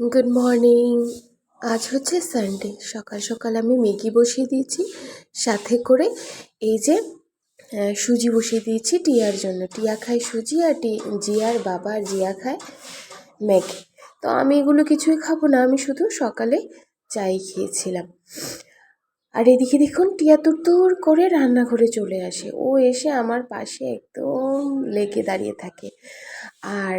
Good morning আজ হচ্ছে Sunday সকাল সকাল আমি ম্যাগি বসিয়ে দিয়েছি। সাথে করে এই যে সুজি বসিয়ে দিয়েছি টিয়ার জন্য। টিয়া খায় সুজি আর টি জিয়ার বাবা আর জিয়া খায় ম্যাগি তো আমি এগুলো কিছুই খাব না, আমি শুধু সকালে চাই খেয়েছিলাম। আর এদিকে দেখুন, টিয়া তুর করে রান্নাঘরে চলে আসে। ও এসে আমার পাশে একদম লেগে দাঁড়িয়ে থাকে। আর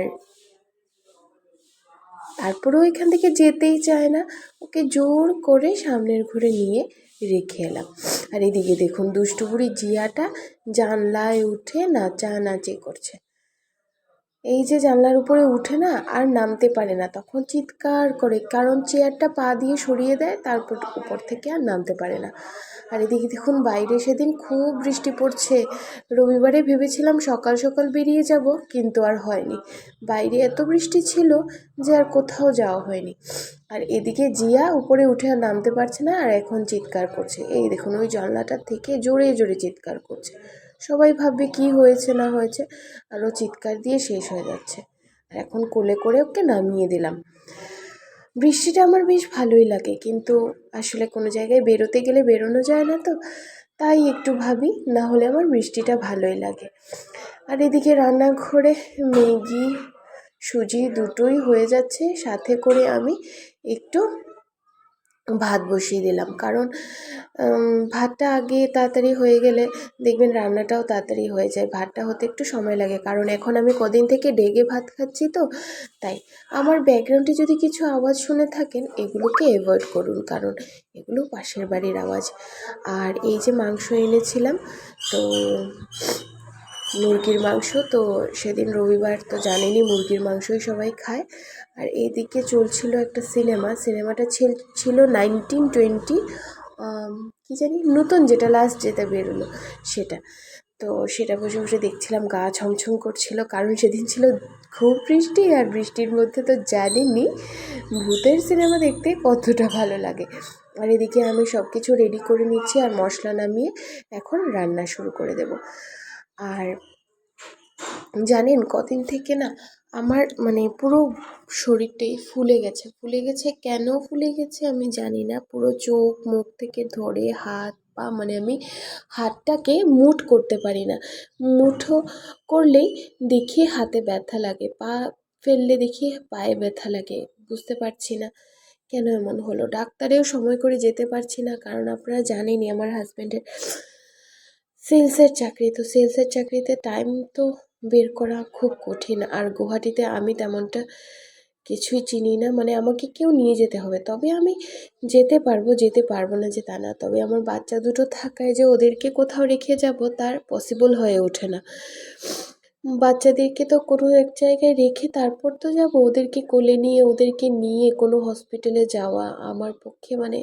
তারপরেও এখান থেকে যেতেই চায় না। ওকে জোর করে সামনের ঘরে নিয়ে রেখে এলাম। আর এদিকে দেখুন দুষ্টুপুরি জিয়াটা জানলায় উঠে নাচানাচি করছে। এই যে জানলার উপরে উঠে না আর নামতে পারে না, তখন চিৎকার করে, কারণ চেয়ারটা পা দিয়ে সরিয়ে দেয়, তারপর উপর থেকে আর নামতে পারে না। আর এদিকে দেখুন, বাইরে সেদিন খুব বৃষ্টি পড়ছে। রবিবারে ভেবেছিলাম সকাল সকাল বেরিয়ে যাব, কিন্তু আর হয়নি। বাইরে এত বৃষ্টি ছিল যে আর কোথাও যাওয়া হয়নি। আর এদিকে জিয়া উপরে উঠে আর নামতে পারছে না, আর এখন চিৎকার করছে। এই দেখুন, ওই জানলাটার থেকে জোরে জোরে চিৎকার করছে। সবাই ভাববে কি হয়েছে না হয়েছে, আর ও চিৎকার দিয়ে শেষ হয়ে যাচ্ছে। আর এখন কোলে করে ওকে নামিয়ে দিলাম। বৃষ্টিটা আমার বেশ ভালোই লাগে, কিন্তু আসলে কোনো জায়গায় বেরোতে গেলে বেরোনো যায় না তো, তাই একটু ভাবি, না হলে আমার বৃষ্টিটা ভালোই লাগে। আর এদিকে রান্নাঘরে ম্যাগি, সুজি দুটোই হয়ে যাচ্ছে, সাথে করে আমি একটু ভাত বসিয়ে দিলাম। কারণ ভাতটা আগে তাড়াতাড়ি হয়ে গেলে দেখবেন রান্নাটাও তাড়াতাড়ি হয়ে যায়। ভাতটা হতে একটু সময় লাগে। কারণ এখন আমি কদিন থেকে ডেগে ভাত খাচ্ছি তো, তাই আমার ব্যাকগ্রাউন্ডে যদি কিছু আওয়াজ শুনে থাকেন, এগুলোকে অ্যাভয়েড করুন। কারণ এগুলো পাশের বাড়ির আওয়াজ। আর এই যে মাংস এনেছিলাম, তো মুরগির মাংস তো সেদিন রবিবার তো জানেনই মুরগির মাংসই সবাই খায়। আর এদিকে চলছিল একটা সিনেমা, সিনেমাটা ছিল- নাইনটিন টোয়েন্টি কী জানি নতুন যেটা লাস্ট যেটা বেরোলো সেটা। তো সেটা বসে বসে দেখছিলাম, গা ছমছম করছিল, কারণ সেদিন ছিল খুব বৃষ্টি আর বৃষ্টির মধ্যে তো জানেনই, ভূতের সিনেমা দেখতে কতটা ভালো লাগে। আর এদিকে আমি সব কিছু রেডি করে নিচ্ছি আর মশলা নামিয়ে এখন রান্না শুরু করে দেব। আর জানেন কদিন থেকে না আমার মানে পুরো শরীরটাই ফুলে গেছে। ফুলে গেছে কেন ফুলে গেছে আমি জানি না। পুরো চোখ, মুখ থেকে ধরে হাত, পা মানে আমি হাতটাকে মুঠ করতে পারি না। মুঠো করলেই দেখি হাতে ব্যথা লাগে, পা ফেললে দেখি পায়ে ব্যথা লাগে, বুঝতে পারছি না কেন এমন হলো। ডাক্তারেও সময় করে যেতে পারছি না, কারণ আপনারা জানেনই আমার হাজব্যান্ডের সেলসের চাকরি। তো সেলসের চাকরিতে টাইম তো বের করা খুব কঠিন। আর গুয়াহাটিতে আমি তেমনটা কিছুই চিনি না। মানে আমাকে কেউ নিয়ে যেতে হবে। তবে আমি যেতে পারব যেতে পারব না যে তা না। তবে আমার বাচ্চা দুটো থাকায় যে ওদেরকে কোথাও রেখে যাব, তার পসিবল হয়ে ওঠে না। বাচ্চাদেরকে তো কোনো এক জায়গায় রেখে তারপর তো যাব। ওদেরকে কোলে নিয়ে, ওদেরকে নিয়ে কোনো হসপিটালে যাওয়া আমার পক্ষে মানে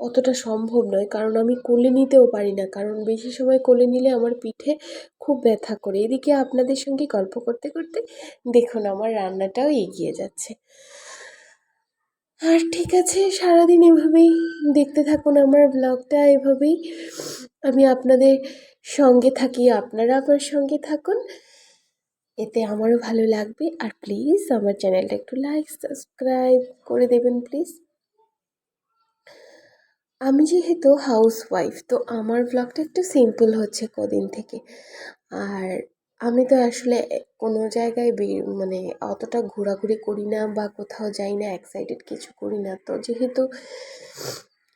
অতটা সম্ভব নয়। কারণ আমি কোলে নিতেও পারি না। কারণ বেশি সময় কোলে নিলে আমার পিঠে খুব ব্যথা করে। এদিকে আপনাদের সঙ্গে গল্প করতে করতে দেখুন আমার রান্নাটাও এগিয়ে যাচ্ছে। আর ঠিক আছে, সারাদিন এভাবেই দেখতে থাকুন আমার ব্লগটা। এভাবেই আমি আপনাদের সঙ্গে থাকি, আপনারা আমার সঙ্গে থাকুন। এতে আমারও ভালো লাগবে। আর প্লিজ আমার চ্যানেলটা একটু লাইক, সাবস্ক্রাইব করে দেবেন, প্লিজ। আমি যেহেতু হাউস ওয়াইফ তো আমার ব্লগটা একটু সিম্পল হচ্ছে কদিন থেকে। আর আমি তো আসলে কোনো জায়গায় মানে অতটা ঘোরাঘুরি করি না বা কোথাও যাই না এক্সাইটেড কিছু করি না। তো যেহেতু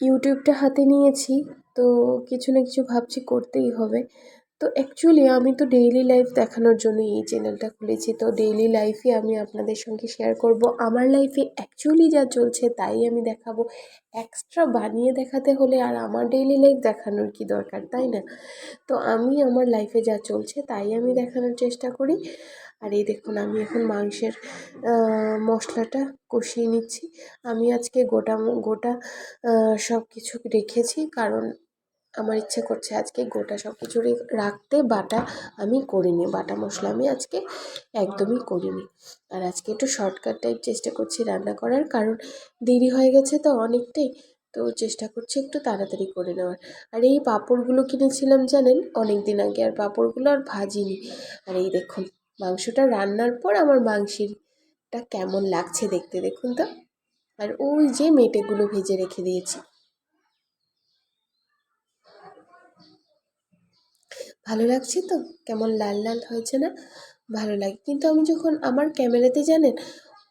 ইউটিউবটা হাতে নিয়েছি, তো কিছু না কিছু ভাবছি করতেই হবে। তো অ্যাকচুয়ালি আমি তো ডেইলি লাইফ দেখানোর জন্য এই চ্যানেলটা খুলেছি। তো ডেইলি লাইফে আমি আপনাদের সঙ্গে শেয়ার করব। আমার লাইফে অ্যাকচুয়ালি যা চলছে তাই আমি দেখাবো। এক্সট্রা বানিয়ে দেখাতে হলে আর আমার ডেইলি লাইফ দেখানোর কি দরকার, তাই না? তো আমি আমার লাইফে যা চলছে তাই আমি দেখানোর চেষ্টা করি। আর এই দেখুন, আমি এখন মাংসের মশলাটা কষিয়ে নিচ্ছি। আমি আজকে গোটা গোটা সব কিছু রেখেছি। কারণ আমার ইচ্ছে করছে আজকে গোটা সব কিছুরই রাখতে, বাটা আমি করিনি, বাটা মশলা আমি আজকে একদমই করিনি। আর আজকে একটু শর্টকাট টাইপ চেষ্টা করছি রান্না করার, কারণ দেরি হয়ে গেছে তো অনেকটাই, তো চেষ্টা করছি একটু তাড়াতাড়ি করে নেওয়ার। আর এই পাঁপড়গুলো কিনেছিলাম জানেন অনেক দিন আগে, আর পাঁপড়গুলো আর ভাজিনি। আর এই দেখুন, মাংসটা রান্নার পর আমার মাংসেরটা কেমন লাগছে দেখতে, দেখুন তো। আর ওই যে মেটেগুলো ভেজে রেখে দিয়েছি। ভালো লাগছে তো? কেমন লাল লাল হয়েছে না? ভালো লাগে। কিন্তু আমি যখন আমার ক্যামেরাতে জানেন,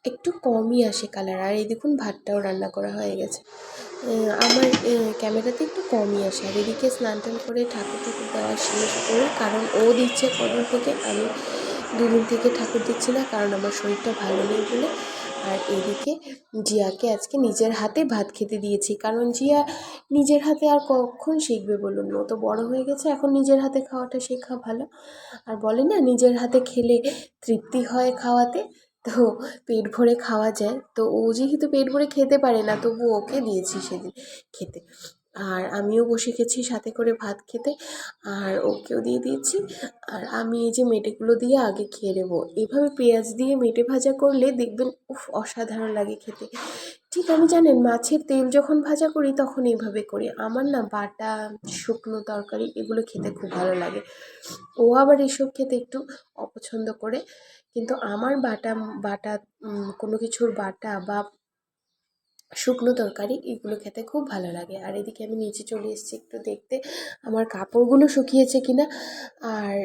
একটু কমই আসে কালার। আর এই দেখুন, ভাতটাও রান্না করা হয়ে গেছে। আমার ক্যামেরাতে একটু কমই আসে। আর এদিকে স্নান টান করে ঠাকুর ঠাকুর দেওয়া শেষ করে, কারণ ও দিচ্ছে কদিন থেকে, আমি দুদিন থেকে ঠাকুর দিচ্ছি না, কারণ আমার শরীরটা ভালো নেই বলে। আর এদিকে জিয়াকে আজকে নিজের হাতে ভাত খেতে দিয়েছি। কারণ জিয়া নিজের হাতে আর কখন শিখবে বলুন? ও তো বড় হয়ে গেছে, এখন নিজের হাতে খাওয়াটা শেখা ভালো। আর বলে না, নিজের হাতে খেলে তৃপ্তি হয় খাওয়াতে। তো পেট ভরে খাওয়া যায়। তো ও যেহেতু পেট ভরে খেতে পারে না তবু ওকে দিয়েছি সেদিন খেতে। আর আমিও বসে গেছি সাথে করে ভাত খেতে। আর ওকেও দিয়ে দিয়েছি। আর আমি এই যে মেটেগুলো দিয়ে আগে খেয়ে নেব। এভাবে পেঁয়াজ দিয়ে মেটে ভাজা করলে দেখবেন, উফ, অসাধারণ লাগে খেতে। ঠিক আমি জানেন, মাছের তেল যখন ভাজা করি তখন এইভাবে করি। আমার না বাটা, শুকনো তরকারি এগুলো খেতে খুব ভালো লাগে। ও আবার এসব খেতে একটু অপছন্দ করে। কিন্তু আমার বাটা বাটা কোনো কিছুর বাটা বা শুকনো তরকারি, এগুলো খেতে খুব ভালো লাগে। আর এদিকে আমি নিচে চলে এসেছি একটু দেখতে। আমার কাপড়গুলো শুকিয়েছে কিনা? আর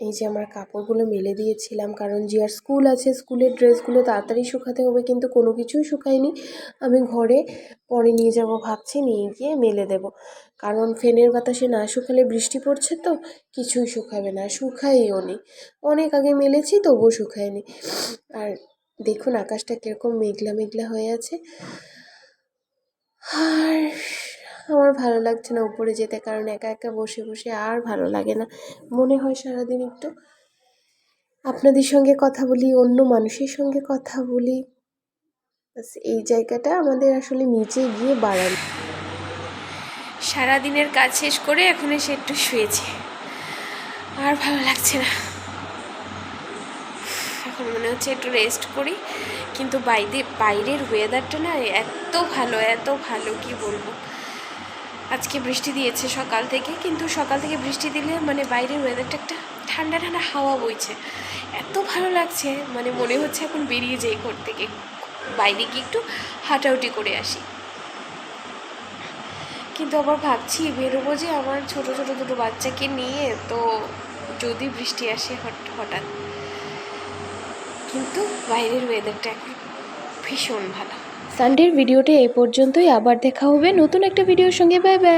এই যে আমার কাপড়গুলো মেলে দিয়েছিলাম, কারণ জিয়ার স্কুল আছে, স্কুলের ড্রেসগুলো তাড়াতাড়ি শুকাতে হবে, কিন্তু কোনো কিছুই শুকায়নি। আমি ঘরে পরে নিয়ে যাব ভাবছি, নিয়ে গিয়ে মেলে দেব। কারণ ফ্যানের বাতাসে না শুকালে বৃষ্টি পড়ছে তো, কিছুই শুকাবে না শুকাইও নি। অনেক আগে মেলেছি, তবুও শুকায়নি। আর দেখুন, আকাশটা কীরকম মেঘলা মেঘলা হয়ে আছে। আর আমার ভালো লাগছে না উপরে যেতে কারণ একা একা বসে বসে আর ভালো লাগে না। মনে হয় সারাদিন একটু আপনাদের সঙ্গে কথা বলি, অন্য মানুষের সঙ্গে কথা বলি। এই জায়গাটা আমাদের আসলে নিচে গিয়ে বাড়ানো। সারাদিনের কাজ শেষ করে এখন এসে একটু শুয়েছি। আর ভালো লাগছে না। এখন মনে হচ্ছে একটু রেস্ট করি। কিন্তু বাইরে বাইরের ওয়েদারটা না এত ভালো এত ভালো, কি বলব? আজকে বৃষ্টি দিয়েছে সকাল থেকে, কিন্তু সকাল থেকে বৃষ্টি দিলে মানে বাইরের ওয়েদারটা একটা ঠান্ডা ঠান্ডা হাওয়া বইছে। এত ভালো লাগছে মানে মনে হচ্ছে এখন বেরিয়ে যাই ঘর থেকে। বাইরে গিয়ে একটু হাঁটাহুটি করে আসি। কিন্তু আবার ভাবছি বেরোবো যে আমার ছোট ছোট দুটো বাচ্চাকে নিয়ে, তো যদি বৃষ্টি আসে হঠাৎ। কিন্তু বাইরের ওয়েদারটা এখন ভীষণ ভালো। সানডের ভিডিওটা এই পর্যন্তই। আবার দেখা হবে নতুন একটা ভিডিওর সঙ্গে। Bye bye